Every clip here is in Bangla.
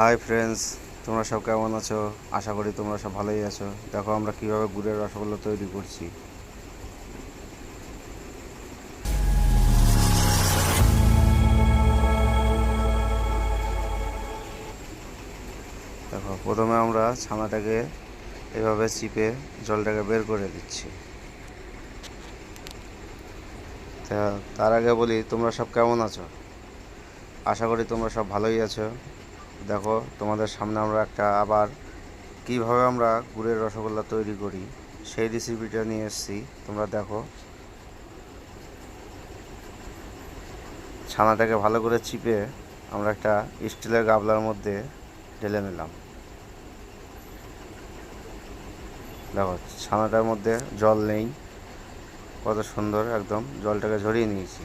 হাই ফ্রেন্ডস তোমরা সব কেমন আছো? আশা করি তোমরা সব ভালোই আছো। দেখো আমরা কীভাবে গুড়ের রসগোল্লা তৈরি করছি। দেখো, প্রথমে আমরা ছানাটাকে এভাবে চিপে জলটাকে বের করে দিচ্ছি। তা, তার আগে বলি, তোমরা সব কেমন আছো? আশা করি তোমরা সব ভালোই আছো। দেখো, তোমাদের সামনে আমরা একটা আবার কীভাবে আমরা গুড়ের রসগোল্লা তৈরি করি, সেই রেসিপিটা নিয়ে এসেছি। তোমরা দেখো। ছানাটাকে ভালো করে চিপে আমরা একটা স্টিলের গাবলার মধ্যে ঢেলে নিলাম। দেখো, ছানাটার মধ্যে জল নেই। কত সুন্দর, একদম জলটাকে ঝরিয়ে নিয়েছি।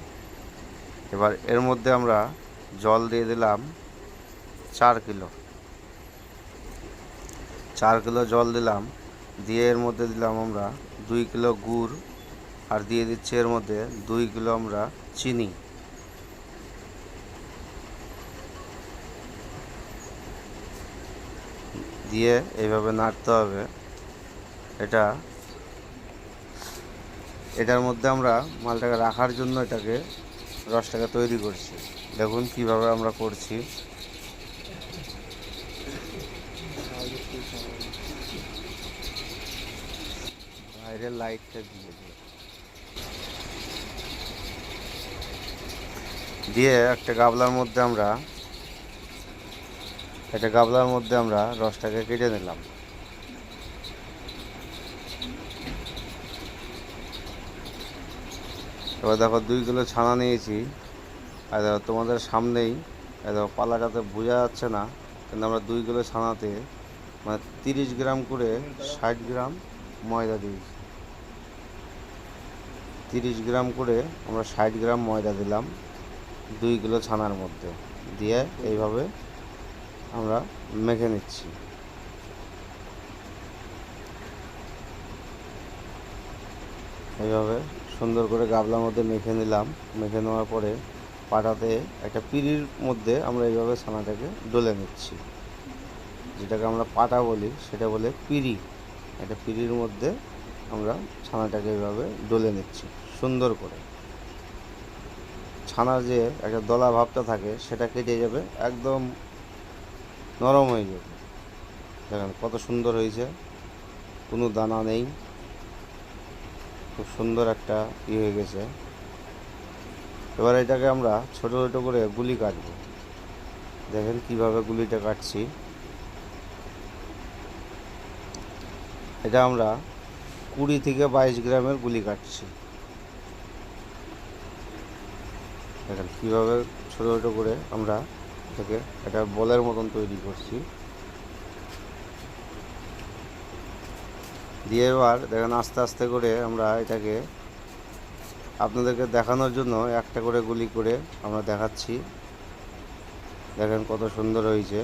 এবার এর মধ্যে আমরা জল দিয়ে দিলাম চার কিলো। চার কিলো জল দিলাম, দিয়ে এর মধ্যে দিলাম আমরা দুই কিলো গুড়, আর দিয়ে দিচ্ছি এর মধ্যে দুই কিলো আমরা চিনি। দিয়ে এইভাবে নাড়তে হবে। এটা, এটার মধ্যে আমরা মালটাকে রাখার জন্য এটাকে রসটাকে তৈরি করছি। দেখুন কীভাবে আমরা করছি। বাইরের লাইটটা দিয়ে দিই দিয়ে একটা গাবলার মধ্যে আমরা, একটা গাবলার মধ্যে আমরা রসটাকে কেটে নিলাম। এবার দেখো দুই কিলো ছানা নিয়েছি। আর দেখো তোমাদের সামনেই দেখো পালাটাতে বোঝা যাচ্ছে না, কিন্তু আমরা দুই কিলো ছানাতে মানে তিরিশ গ্রাম করে ষাট গ্রাম ময়দা দিয়েছি। তিরিশ গ্রাম করে আমরা ষাট গ্রাম ময়দা দিলাম দুই কিলো ছানার মধ্যে। দিয়ে এইভাবে আমরা মেখে নিচ্ছি। এইভাবে সুন্দর করে গাবলার মধ্যে মেখে নিলাম। মেখে নেওয়ার পরে পাটাতে একটা পিঁড়ির মধ্যে আমরা এইভাবে ছানাটাকে ডলে নিচ্ছি। যেটাকে আমরা পাটা বলি, সেটা বলে পিড়ি। একটা পিঁড়ির মধ্যে আমরা ছানাটাকে এইভাবে ডলে নিচ্ছি, সুন্দর করে। ছানার যে একটা দলা ভাবটা থাকে, সেটা কেটে যাবে, একদম নরম হয়ে যাবে। দেখেন কত সুন্দর হয়েছে, কোনো দানা নেই। খুব সুন্দর একটা ই হয়ে গেছে। এবার এটাকে আমরা ছোট ছোট করে গুলি কাটব। দেখেন কীভাবে গুলিটা কাটছি। এটা আমরা কুড়ি থেকে বাইশ গ্রামের গুলি কাটছি। দেখেন কীভাবে ছোটো ছোটো করে আমরা এটাকে একটা বলের মতন তৈরি করছি। দিয়ে এবার দেখেন আস্তে আস্তে করে আমরা এটাকে আপনাদেরকে দেখানোর জন্য একটা করে গুলি করে আমরা দেখাচ্ছি। দেখেন কত সুন্দর হয়েছে।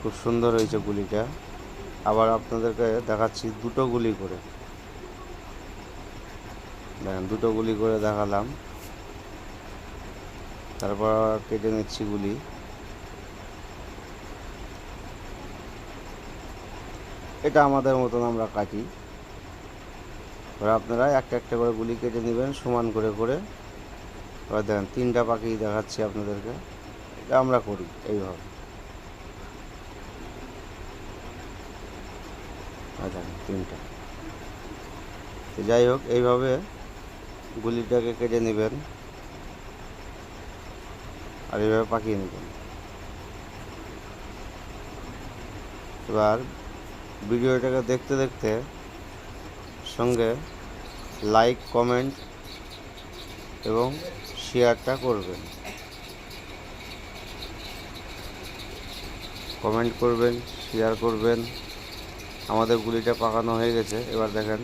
খুব সুন্দর হয়েছে গুলিটা। আবার আপনাদেরকে দেখাচ্ছি দুটো গুলি করে। দেখেন, দুটো গুলি করে দেখালাম। তারপর কেটে নিচ্ছি গুলি। এটা আমাদের মতন আমরা কাটি। এবার আপনারা একটা একটা করে গুলি কেটে নেবেন, সমান করে করে। এবার দেখেন, তিনটা পাখি দেখাচ্ছি আপনাদেরকে। এটা আমরা করি, এইভাবে। আচ্ছা তিনটা। তো যাই হোক, এইভাবে গুলিটাকে কেটে নেবেন আর এইভাবে পাকিয়ে নেবেন। এবার ভিডিওটাকে দেখতে দেখতে সঙ্গে লাইক, কমেন্ট এবং শেয়ারটা করবেন। কমেন্ট করবেন, শেয়ার করবেন। আমাদের গুলিটা পাকানো হয়ে গেছে। এবার দেখেন,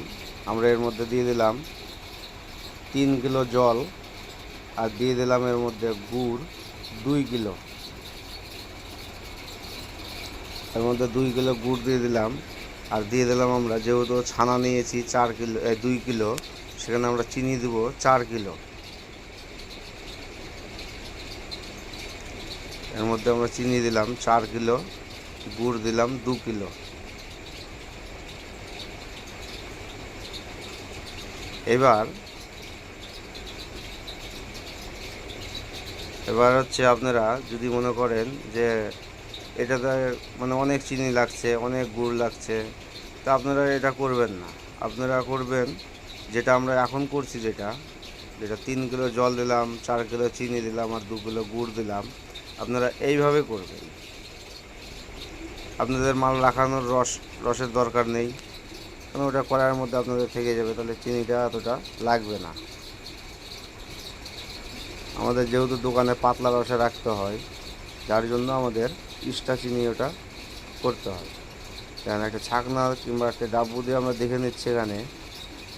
আমরা এর মধ্যে দিয়ে দিলাম তিন কিলো জল আর দিয়ে দিলাম এর মধ্যে গুড় দুই কিলো। এর মধ্যে দুই কিলো গুড় দিয়ে দিলাম আর দিয়ে দিলাম আমরা যেহেতু ছানা নিয়েছি চার কিলো দুই কিলো, সেখানে আমরা চিনি দেবো চার কিলো। এর মধ্যে আমরা চিনি দিলাম চার কিলো, গুড় দিলাম দু কিলো। এবার এবার হচ্ছে আপনারা যদি মনে করেন যে এটাতে মানে অনেক চিনি লাগছে, অনেক গুড় লাগছে, তা আপনারা এটা করবেন না। আপনারা করবেন যেটা আমরা এখন করছি যেটা যেটা তিন কিলো জল দিলাম, চার কিলো চিনি দিলাম আর দু কিলো গুড় দিলাম, আপনারা এইভাবে করবেন। আপনাদের মাল রাখানোর রস, রসের দরকার নেই। কারণ ওটা করার মধ্যে আপনাদের থেকে যাবে, তাহলে চিনিটা এতটা লাগবে না। আমাদের যেহেতু দোকানে পাতলা রসে রাখতে হয়, যার জন্য আমাদের ইস্টা চিনি ওটা করতে হয়। কারণ একটা ছাকনা কিংবা একটা ডাব্বু দিয়ে আমরা দেখে নিচ্ছি এখানে,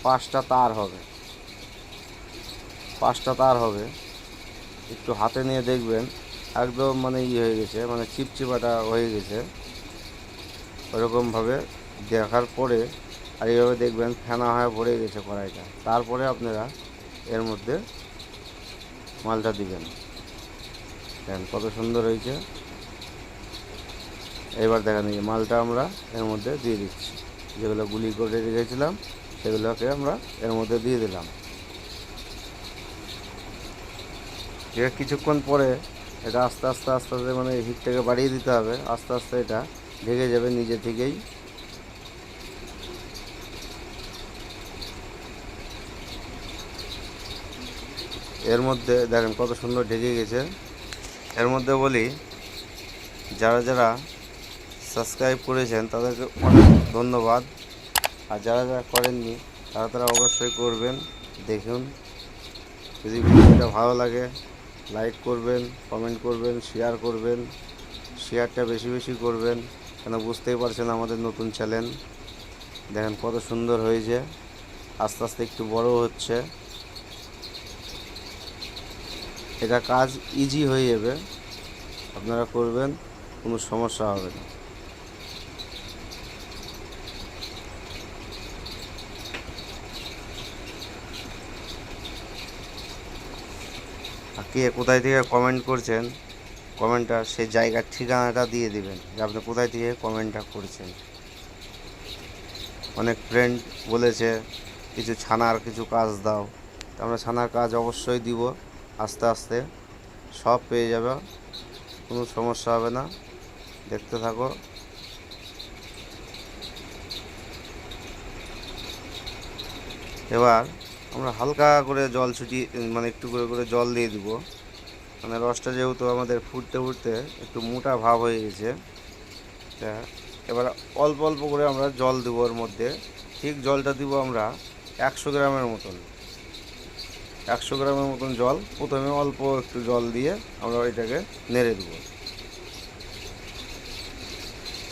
পাঁচটা তার হবে। পাঁচটা তার হবে। একটু হাতে নিয়ে দেখবেন, একদম মানে ই হয়ে গেছে মানে চিপচিপাটা হয়ে গেছে। ওরকমভাবে দেখার পরে আর এইভাবে দেখবেন ফেনা হয়ে ভরে গেছে কড়াইটা। তারপরে আপনারা এর মধ্যে মালটা দিবেন। দেখেন কত সুন্দর হয়েছে। এবার দেখেন এই মালটা আমরা এর মধ্যে দিয়ে দিচ্ছি। যেগুলো গুলি করে রেখেছিলাম, সেগুলোকে আমরা এর মধ্যে দিয়ে দিলাম। এটা কিছুক্ষণ পরে এটা আস্তে আস্তে আস্তে আস্তে মানে হিটটাকে বাড়িয়ে দিতে হবে। আস্তে আস্তে এটা ঢেকে যাবে নিজে থেকেই। এর মধ্যে দেখেন কত সুন্দর ঢেকে গেছে। এর মধ্যে বলি, যারা যারা সাবস্ক্রাইব করেছেন তাদেরকে অনেক ধন্যবাদ। আর যারা যারা করেননি, তারা তারা অবশ্যই করবেন, দেখুন। যদি ভিডিওটা ভালো লাগে, লাইক করবেন, কমেন্ট করবেন, শেয়ার করবেন, শেয়ারটা বেশি বেশি করবেন, কেন বুঝতেই পারছেন আমাদের নতুন চ্যানেল। দেখেন কত সুন্দর হয়েছে, আস্তে আস্তে একটু বড় হচ্ছে। এটা কাজ ইজি হয়ে যাবে। আপনারা করবেন, কোনো সমস্যা হবে না। কে কোথায় থেকে কমেন্ট করছেন কমেন্টটা সেই জায়গার ঠিকানাটা দিয়ে দিবেন, যে আপনি কোথায় থেকে কমেন্টটা করছেন। অনেক ফ্রেন্ড বলেছে, কিছু ছানার কিছু কাজ দাও। তো আমরা ছানার কাজ অবশ্যই দিব। আস্তে আস্তে সব পেয়ে যাবে, কোনো সমস্যা হবে না। দেখতে থাকো। এবার আমরা হালকা করে জল ছুটি মানে একটু করে করে জল দিয়ে দিব। মানে রসটা যেহেতু আমাদের ফুটতে ফুটতে একটু মোটা ভাব হয়ে গেছে এবার অল্প অল্প করে আমরা জল দেবো ওর মধ্যে। ঠিক জলটা দিব আমরা একশো গ্রামের মতন। একশো গ্রামের মতন জল। প্রথমে অল্প একটু জল দিয়ে আমরা এটাকে নেড়ে দেবো।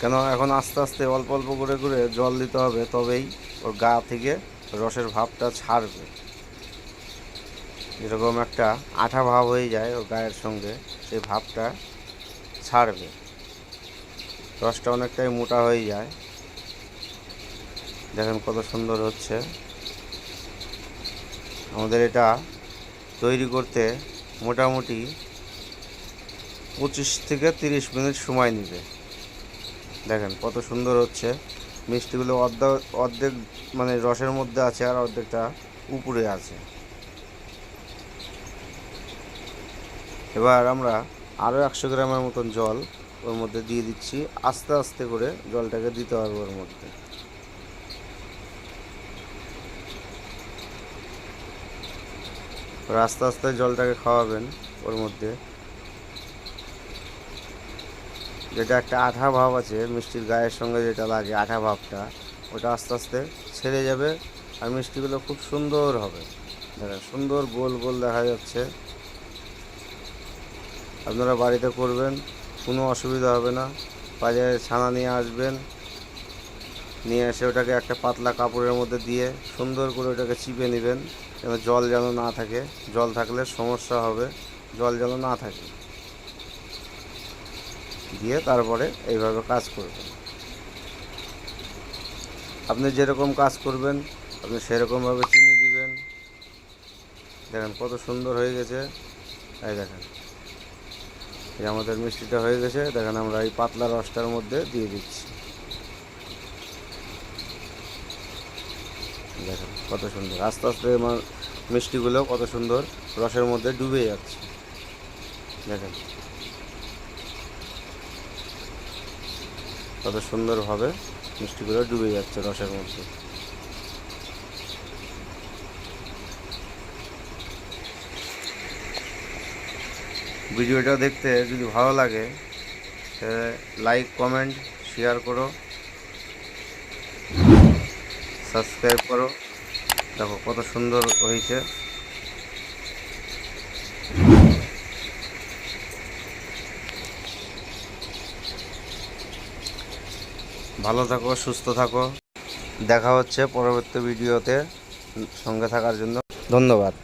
কেন? এখন আস্তে আস্তে অল্প অল্প করে করে জল দিতে হবে, তবেই ওর গা থেকে রসের ভাবটা ছাড়বে। যেরকম একটা আঠা ভাব হয়ে যায় ওর গায়ের সঙ্গে সেই ভাবটা ছাড়বে। রসটা অনেকটাই মোটা হয়ে যায়। দেখেন কত সুন্দর হচ্ছে। আমাদের এটা তৈরি করতে মোটামুটি পঁচিশ থেকে তিরিশ মিনিট সময় নেবে। দেখেন কত সুন্দর হচ্ছে। মিষ্টিগুলো অর্ধেক অর্ধেক মানে রসের মধ্যে আছে আর অর্ধেকটা উপরে আছে। এবার আমরা আরও একশো গ্রামের মতন জল ওর মধ্যে দিয়ে দিচ্ছি। আস্তে আস্তে করে জলটাকে দিতে হবে ওর মধ্যে। আস্তে আস্তে জলটাকে খাওয়াবেন ওর মধ্যে। যেটা একটা আঠা ভাব আছে, মিষ্টির গায়ের সঙ্গে যেটা লাগে আঠা ভাবটা, ওটা আস্তে আস্তে ছেড়ে যাবে আর মিষ্টিগুলো খুব সুন্দর হবে। দেখেন, সুন্দর গোল গোল দেখা যাচ্ছে। আপনারা বাড়িতে করবেন, কোনো অসুবিধা হবে না। বাজারে ছানা নিয়ে আসবেন নিয়ে এসে ওটাকে একটা পাতলা কাপড়ের মধ্যে দিয়ে সুন্দর করে ওটাকে চিপে নেবেন যেন জল যেন না থাকে। জল থাকলে সমস্যা হবে, জল যেন না থাকে। দিয়ে তারপরে এইভাবে কাজ করবেন। আপনি যেরকম কাজ করবেন, আপনি সেরকমভাবে চিনি দিবেন। দেখেন কত সুন্দর হয়ে গেছে। এই দেখেন। এই আমাদের মিষ্টিটা হয়ে গেছে। দেখেন আমরা এই পাতলা রসটার মধ্যে দিয়ে দিচ্ছি দেখেন কত সুন্দর। আস্তে আস্তে আমার মিষ্টিগুলো কত সুন্দর রসের মধ্যে ডুবে যাচ্ছে। দেখেন। কত সুন্দরভাবে মিষ্টিগুলো ডুবে যাচ্ছে রসের মধ্যে। ভিডিওটা দেখতে যদি ভালো লাগে লাইক, কমেন্ট, শেয়ার করো। সাবস্ক্রাইব করো। দেখো, কত সুন্দর হয়েছে। ভালো থাকো, সুস্থ থাকো। দেখা হচ্ছে পরবর্তী ভিডিওতে সঙ্গে থাকার জন্য। ধন্যবাদ।